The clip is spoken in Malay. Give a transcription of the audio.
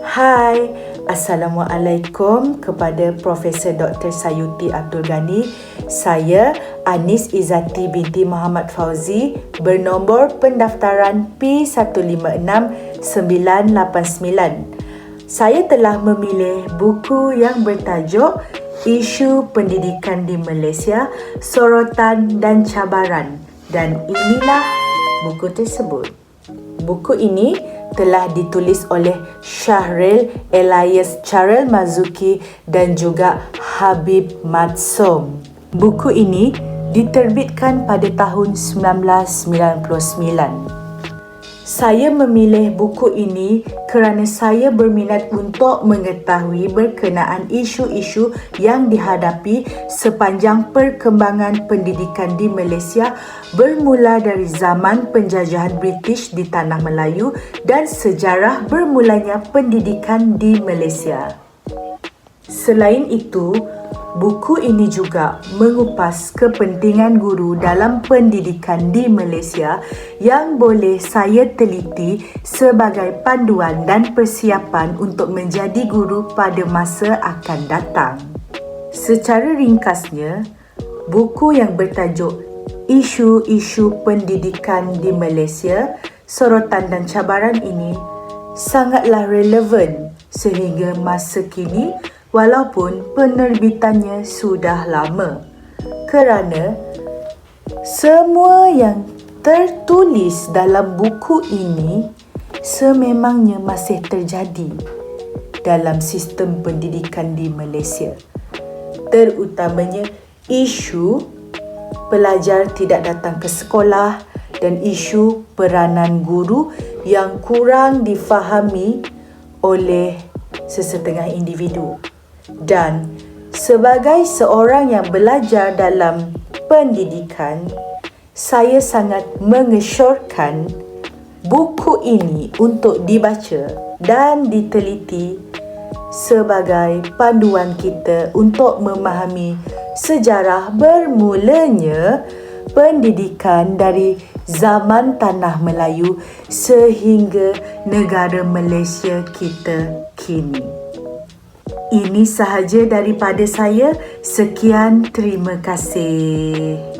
Hai, Assalamualaikum kepada Profesor Dr. Sayuti Abdul Ghani. Saya Anis Izati binti Muhammad Fauzi bernombor pendaftaran P156989. Saya telah memilih buku yang bertajuk Isu Pendidikan di Malaysia, Sorotan dan Cabaran dan inilah buku tersebut. Buku ini telah ditulis oleh Syahril Elias Charel Mazuki dan juga Habib Matsum. Buku ini diterbitkan pada tahun 1999. Saya memilih buku ini kerana saya berminat untuk mengetahui berkenaan isu-isu yang dihadapi sepanjang perkembangan pendidikan di Malaysia bermula dari zaman penjajahan British di Tanah Melayu dan sejarah bermulanya pendidikan di Malaysia. Selain itu, Buku ini juga mengupas kepentingan guru dalam pendidikan di Malaysia yang boleh saya teliti sebagai panduan dan persiapan untuk menjadi guru pada masa akan datang. Secara ringkasnya, buku yang bertajuk Isu-isu Pendidikan di Malaysia, Sorotan dan Cabaran ini sangatlah relevan sehingga masa kini walaupun penerbitannya sudah lama kerana semua yang tertulis dalam buku ini sememangnya masih terjadi dalam sistem pendidikan di Malaysia. Terutamanya isu pelajar tidak datang ke sekolah dan isu peranan guru yang kurang difahami oleh sesetengah individu dan sebagai seorang yang belajar dalam pendidikan, saya sangat mengesyorkan buku ini untuk dibaca dan diteliti sebagai panduan kita untuk memahami sejarah bermulanya pendidikan dari zaman tanah Melayu sehingga negara Malaysia kita kini. Ini sahaja daripada saya. Sekian, terima kasih.